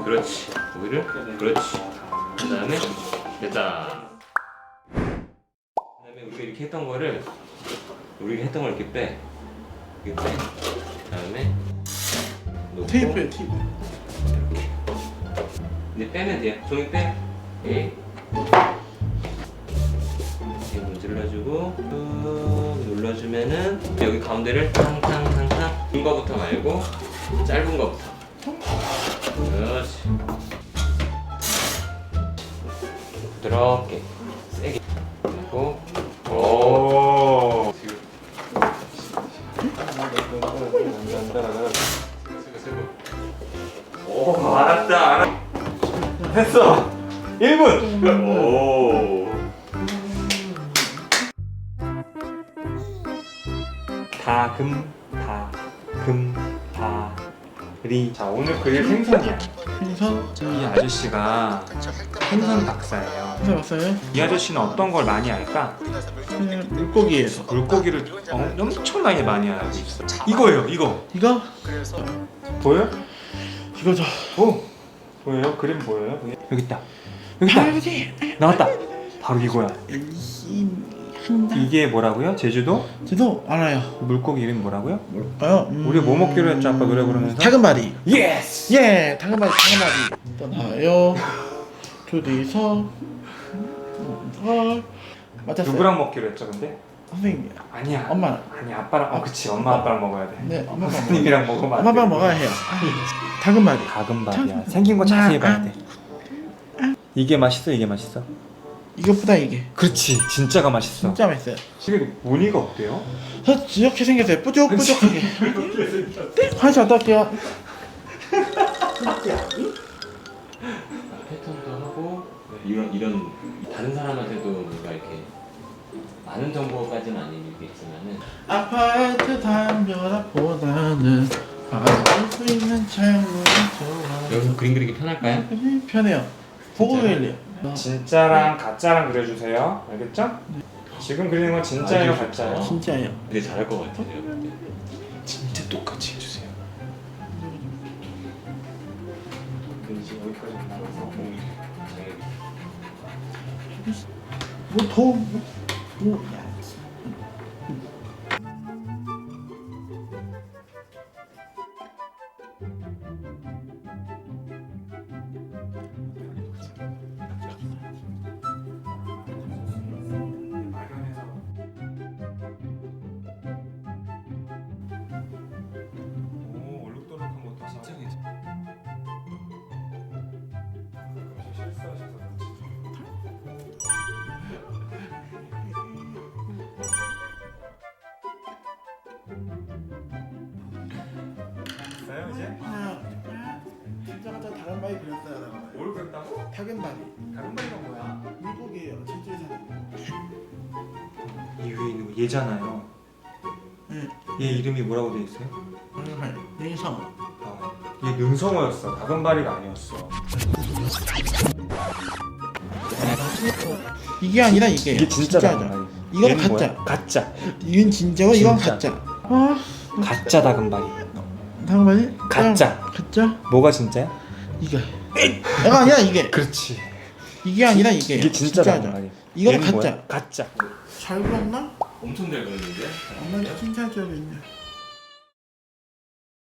그렇지. 고기를 그렇지. 그 다음에 됐다. 그 다음에 우리가 이렇게 했던 거를 우리가 했던 걸 이렇게 빼. 이렇게 빼. 그 다음에 놓고 테이프에 테이프. 이제 빼면 돼요. 종이 빼. 오케이. 이렇게 문질러주고 쭉 눌러주면은 여기 가운데를 탕탕탕탕 긴 거부터 말고 짧은 거부터. 그렇지. 부드럽게 세게 그리고 오. 오 알았다 알았. 했어. 1분. 오. 다금 다금 다 리 자 오늘 그릴 생선이야 생선. 이 아저씨가 생선 박사예요 생선 왔어요? 이 아저씨는 어떤 걸 많이 알까? 그냥 물고기에서. 물고기를 어, 엄청나게 많이 알고 있어 이거예요 이거 이거? 보여? 이거죠. 오 보여요? 그림 보여요? 여기 있다 여기 있다 할아버지. 나왔다 바로 이거야 이. 이게 뭐라고요? 제주도? 저도 알아요. 물고기 이름 뭐라고요? 뭘까요? 음... 우리 뭐 먹기로 했죠 아까 노래 부르면서? 다금바리. 예스! 예, 다금바리, 다금바리. 떠나요. 둘이서. 어, 맞았어요. 누구랑 먹기로 했죠 근데? 선생님, 아니야 엄마랑. 아니 아빠랑 어 그치 엄마 아빠랑 먹어야 돼 네, 엄마랑 먹어요. 선생님이랑 먹으면 안 돼. 먹어야 해요. 다금바리. 다금밥이야 생긴 거 자세히 봐야 돼 이게 맛있어 이게 맛있어? 이것보다 이게 그렇지 진짜가 맛있어 진짜 맛있어요. 이게 무늬가 어때요? 저 이렇게 생겼어요. 뾰족뾰족하게. 네, 화장실 갔다 올게요. 패턴도 하고 이런 이런 다른 사람한테도 뭔가 이렇게 많은 정보까지는 아니겠지만은 아파트 담벼락보다는 바라볼 수 있는 창문이 좋아. 여기서 그림 그리기 편할까요? 편해요. 보고? 그릴래요. 진짜랑 가짜랑 그려주세요 알겠죠? 지금 그리는 건 진짜예요 아주 가짜예요? 좋죠. 진짜예요. 근데 잘할 것 같아요. 진짜 똑같이 해주세요 근데 지금 여기까지 나와서 공이 뭐 더, 뭐, 뭐, 야. 아, 진짜 같은 다른 말이 그렸어요. 뭘 그렸다고? 다금바리. 다른 말이가 뭐야? 물고기예요. 제주에 사는 거. 이 위에 있는 거 얘잖아요 응. 얘 이름이 뭐라고 돼 있어요? 냉성. 아, 얘 능성어였어 다금바리가 아니었어 이게 아니라 이게. 이게 진짜 진짜죠. 다금바리 이건 가짜. 뭐야? 가짜 이건 진짜고 이건 진짜. 가짜. 아, 가짜 다금바리 다금바리? 가짜. 가짜? 뭐가 진짜야? 이게. 내가 아니라 이게. 그렇지 이게 아니라 이게. 이게 진짜. 다금바리 이건 얘는 가짜. 뭐야? 가짜 잘 그렸나? 엄청 잘 그렸는데. 엄마한테 칭찬해줘야겠네.